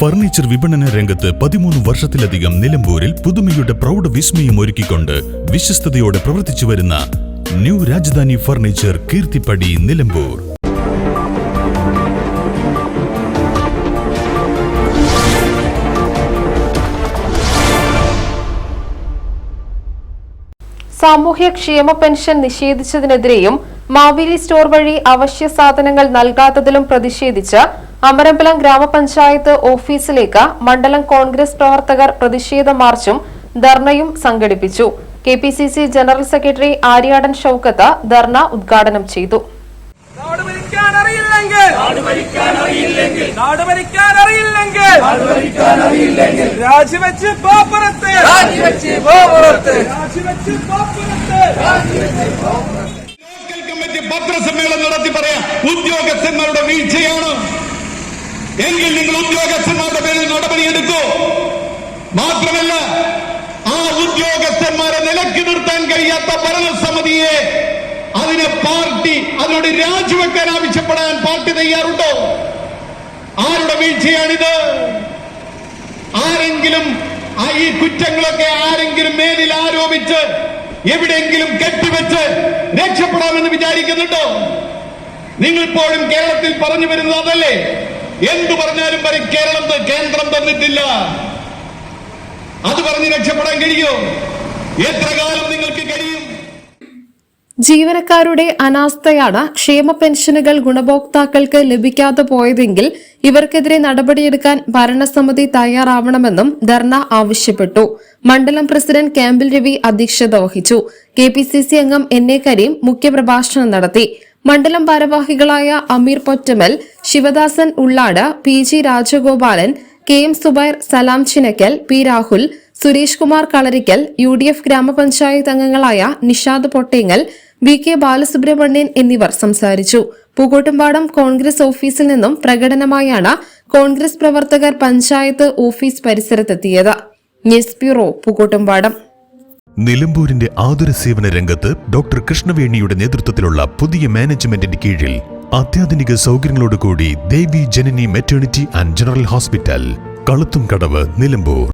Furniture വിപണന രംഗത്ത് പതിമൂന്ന് വർഷത്തിലധികം നിലമ്പൂരിൽ പുതുമയുടെ പ്രൗഢ വിസ്മയം ഒരുക്കിക്കൊണ്ട് വിശ്വസ്തയോടെ പ്രവർത്തിച്ചു വരുന്ന ന്യൂ രാജധാനി ഫർണിച്ചർ കീർത്തിപ്പടി നിലമ്പൂർ. സാമൂഹ്യ ക്ഷേമ പെൻഷൻ നിഷേധിച്ചതിനെതിരെയും മാവേലി സ്റ്റോർ വഴി അവശ്യ സാധനങ്ങൾ നൽകാത്തതിലും പ്രതിഷേധിച്ച് അമരമ്പലം ഗ്രാമപഞ്ചായത്ത് ഓഫീസിലേക്ക് മണ്ഡലം കോൺഗ്രസ് പ്രവർത്തകർ പ്രതിഷേധ മാർച്ചും ധർണയും സംഘടിപ്പിച്ചു. K P C C general secretary Aryadan Shoukath ധർണ ഉദ്ഘാടനം ചെയ്തു. രാജിവെച്ച് പോപ്പുറത്ത് രാജിവെച്ച് പോപ്പുറത്ത് രാജിവെച്ച് പോപ്പുറത്ത് പത്രസമ്മേളനം നടത്തി പറയാം. ഉദ്യോഗസ്ഥന്മാരുടെ വീഴ്ചയാണ് എങ്കിൽ നിങ്ങൾ ഉദ്യോഗസ്ഥന്മാരുടെ പേരിൽ നടപടിയെടുക്കൂ മാത്രമല്ല ആ ഉദ്യോഗസ്ഥന്മാരെ നിലക്കി നിർത്താൻ കഴിയാത്ത ഭരണസമിതിയെ അതിനെ പാർട്ടി അതിനോട് രാജിവെക്കാൻ ആവശ്യപ്പെടാൻ പാർട്ടി തയ്യാറുണ്ടോ? ആരുടെ വീഴ്ചയാണിത്? ആരെങ്കിലും ഈ കുറ്റങ്ങളൊക്കെ ആരെങ്കിലും മേലിൽ ആരോപിച്ച് എവിടെയെങ്കിലും കെട്ടിവെച്ച് രക്ഷപ്പെടാമെന്ന് വിചാരിക്കുന്നുണ്ടോ? നിങ്ങളിപ്പോഴും കേരളത്തിൽ പറഞ്ഞു വരുന്നത് അതല്ലേ? എന്തു പറഞ്ഞാലും വരെ കേരളം കേന്ദ്രം തന്നിട്ടില്ല. അത് പറഞ്ഞ് രക്ഷപ്പെടാൻ കഴിയോ എത്ര ജീവനക്കാരുടെ അനാസ്ഥയാണ് ക്ഷേമ പെൻഷനുകൾ ഗുണഭോക്താക്കൾക്ക് ലഭിക്കാതെ പോയതെങ്കിൽ ഇവർക്കെതിരെ നടപടിയെടുക്കാൻ ഭരണസമിതി തയ്യാറാവണമെന്നും ധർണ ആവശ്യപ്പെട്ടു. മണ്ഡലം പ്രസിഡന്റ് ക്യാമ്പിൽ രവി അധ്യക്ഷത വഹിച്ചു. കെ പി സി സി അംഗം എൻ എ കരീം മുഖ്യപ്രഭാഷണം നടത്തി. മണ്ഡലം ഭാരവാഹികളായ Ameer Pottamal Sivadasan Ullad P G Rajagopalan K M Zubair Salam Chinakkal P Rahul Suresh Kumar Kalarikkal U D F ഗ്രാമപഞ്ചായത്ത് അംഗങ്ങളായ നിഷാദ് പൊട്ടേങ്ങൽ വി കെ ബാലസുബ്രഹ്മണ്യൻ എന്നിവർ സംസാരിച്ചു. പൂക്കോട്ടുംപാടം കോൺഗ്രസ് ഓഫീസിൽ നിന്നും പ്രകടനമായാണ് കോൺഗ്രസ് പ്രവർത്തകർ panchayat office പരിസരത്തെത്തിയത്. News bureau Pookkottumpadam. നിലമ്പൂരിന്റെ ആതുര സേവന രംഗത്ത് ഡോക്ടർ കൃഷ്ണവേണിയുടെ നേതൃത്വത്തിലുള്ള പുതിയ മാനേജ്മെന്റിന്റെ കീഴിൽ അത്യാധുനിക സൗകര്യങ്ങളോടുകൂടി Devi Janani maternity and general hospital Kaluthum Kadavu Nilambur.